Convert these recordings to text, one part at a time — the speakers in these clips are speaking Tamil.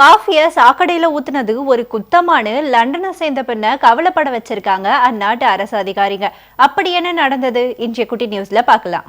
காஃபியை சாக்கடையில ஊத்துனது ஒரு குத்தமானு லண்டனை சேர்ந்த பின்ன கவலைப்பட வச்சிருக்காங்க அந்நாட்டு அரசு அதிகாரிங்க. அப்படி என்ன நடந்தது? இன்றைய குட்டி நியூஸ்ல பார்க்கலாம்.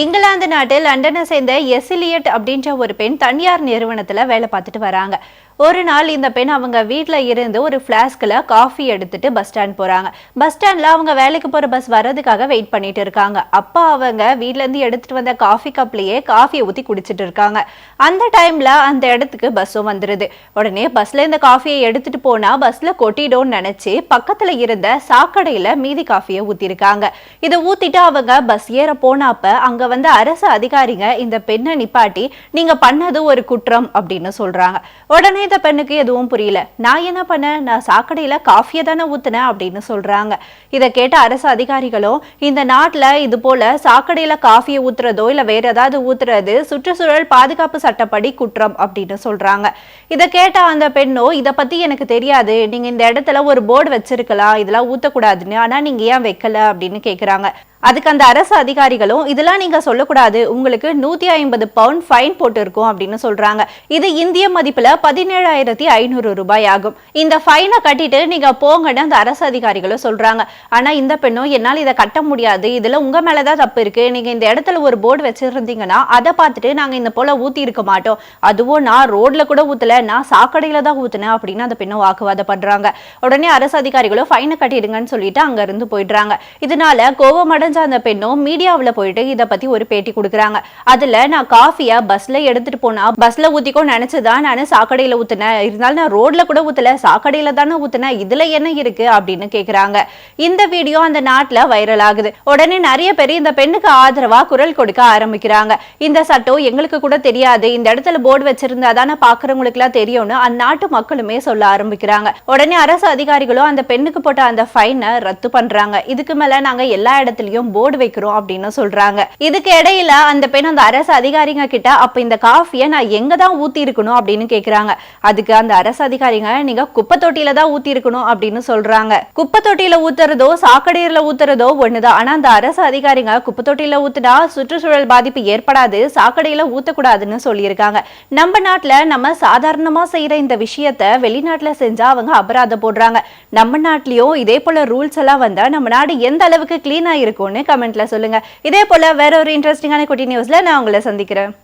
இங்கிலாந்து நாட்டு லண்டனை சேர்ந்த எசிலியட் அப்படின்ற ஒரு பெண் தனியார் நிறுவனத்துல வேலை பார்த்துட்டு வராங்க. ஒரு நாள் இந்த பெண் அவங்க வீட்டில் இருந்து ஒரு ஃப்ளாஸ்கில் காஃபி எடுத்துட்டு பஸ் ஸ்டாண்ட் போகிறாங்க பஸ் ஸ்டாண்டில் அவங்க வேலைக்கு போகிற பஸ் வர்றதுக்காக வெயிட் பண்ணிட்டு இருக்காங்க. அப்போ அவங்க வீட்டிலேருந்து எடுத்துகிட்டு வந்த காஃபி கப்லேயே காஃபியை ஊற்றி குடிச்சிட்டு இருக்காங்க. அந்த டைமில் அந்த இடத்துக்கு பஸ்ஸும் வந்துடுது உடனே பஸ்ஸில் இந்த காஃபியை எடுத்துகிட்டு போனால் பஸ்ஸில் கொட்டிடும்னு நினச்சி பக்கத்தில் இருந்த சாக்கடையில் மீதி காஃபியை ஊற்றிருக்காங்க இதை ஊற்றிட்டு அவங்க பஸ் ஏற போனப்ப அங்கே வந்து அரசு அதிகாரிங்க இந்த பெண்ணை நிப்பாட்டி நீங்கள் பண்ணது ஒரு குற்றம் அப்படின்னு சொல்கிறாங்க உடனே இந்த பெண்ணுக்கு எதுவும் புரியல. நான் என்ன பண்ணேன் நான் சாக்கடையில காஃபியை தானே ஊத்துனேன் அப்படின்னு சொல்றாங்க. இதை கேட்ட அரசு அதிகாரிகளும் இந்த நாட்டில் இது போல சாக்கடையில காஃபியை ஊத்துறதோ இல்லை வேற ஏதாவது ஊத்துறது சுற்றுச்சூழல் பாதுகாப்பு சட்டப்படி குற்றம் அப்படின்னு சொல்றாங்க. இதை கேட்ட அந்த பெண்ணோ இதை பத்தி எனக்கு தெரியாது. நீங்க இந்த இடத்துல ஒரு போர்டு வச்சிருக்கலாம். இதெல்லாம் ஊத்தக்கூடாதுன்னு. ஆனா நீங்க ஏன் வைக்கல அப்படின்னு கேக்குறாங்க. அதுக்கு அந்த அரசு அதிகாரிகளும் இதெல்லாம் நீங்க சொல்லக்கூடாது. உங்களுக்கு நூத்தி ஐம்பது பவுண்ட் ஃபைன் போட்டிருக்கோம் அப்படின்னு சொல்றாங்க. இது இந்திய மதிப்புல பதினேழாயிரத்தி ஐநூறு ரூபாய் ஆகும் இந்த ஃபைனை கட்டிட்டு நீங்க போங்கன்னு அந்த அரசு அதிகாரிகளும் சொல்றாங்க. ஆனா இந்த பெண்ணும் என்னால் இதை கட்ட முடியாது. இதுல உங்க மேலதான் தப்பு இருக்கு. நீங்க இந்த இடத்துல ஒரு போர்டு வச்சிருந்தீங்கன்னா அதை பார்த்துட்டு நாங்க இந்த போல ஊத்தி இருக்க மாட்டோம். அதுவும் நான் ரோட்ல கூட ஊத்தல. நான் சாக்கடையில தான் ஊத்துனேன் அப்படின்னு அந்த பெண்ணும் வாக்குவாதம் பண்றாங்க. உடனே அரசு அதிகாரிகளும் ஃபைனை கட்டிடுங்கன்னு சொல்லிட்டு அங்க இருந்து போயிடுறாங்க. இதனால கோவமட அடைஞ்ச அந்த பெண்ணும் மீடியாவில் போயிட்டு இதை பத்தி ஒரு பேட்டி கொடுக்குறாங்க. அதுல நான் காஃபியா பஸ்ல எடுத்துட்டு போனா பஸ்ல ஊத்திக்கோ நினைச்சுதான் நான் சாக்கடையில ஊத்துனேன் இருந்தாலும் நான் ரோட்ல கூட ஊற்றல சாக்கடையில தானே ஊத்துனேன் இதுல என்ன இருக்கு அப்படின்னு கேக்குறாங்க. இந்த வீடியோ அந்த நாட்டுல வைரல் ஆகுது. உடனே நிறைய பேர் இந்த பெண்ணுக்கு ஆதரவா குரல் கொடுக்க ஆரம்பிக்கிறாங்க. இந்த சட்டம் எங்களுக்கு கூட தெரியாது. இந்த இடத்துல போர்டு வச்சிருந்தா தானே பாக்குறவங்களுக்கு எல்லாம் தெரியும்னு அந்நாட்டு மக்களுமே சொல்ல ஆரம்பிக்கிறாங்க. உடனே அரசு அதிகாரிகளும் அந்த பெண்ணுக்கு போட்ட அந்த ஃபைனை ரத்து பண்றாங்க. இதுக்கு மேல நாங்க எல்லா இடத்துலயும் போர்டு வைக்கிறோம் அப்படின்னு சொல்றாங்க. இதுக்கு இடையில அந்த பெண் அந்த அரசு அதிகாரிங்க கிட்ட அப்ப இந்த காஃபியை நான் எங்க தான் ஊத்தி இருக்கணும்? அப்படின்னு கேக்குறாங்க. அதுக்கு அந்த அரசு அதிகாரிங்க நீங்க குப்பை தொட்டியில தான் ஊத்தி இருக்கணும் அப்படின்னு சொல்றாங்க. குப்பை தொட்டியில ஊத்துறதோ சாக்கடையில ஊத்துறதோ ஒண்ணுதான். ஆனா அந்த அரசு அதிகாரிங்க குப்பை தொட்டியில ஊத்துனா சுற்றுச்சூழல் பாதிப்பு ஏற்படாது சாக்கடையில ஊத்தக்கூடாதுன்னு சொல்லியிருக்காங்க. நம்ம நாட்டுல நம்ம சாதாரணமா செய்யற இந்த விஷயத்த வெளிநாட்டுல செஞ்சா அவங்க அபராதம் போடுறாங்க. நம்ம நாட்டிலயும் இதே போல ரூல்ஸ் எல்லாம் வந்தா நம்ம நாடு எந்த அளவுக்கு கிளீனா இருக்கும்னு கமெண்ட்ல சொல்லுங்க. இதே போல வேற ஒரு இன்ட்ரெஸ்டிங்கான குட்டி நியூஸ்ல நான் உங்களை சந்திக்கிறேன்.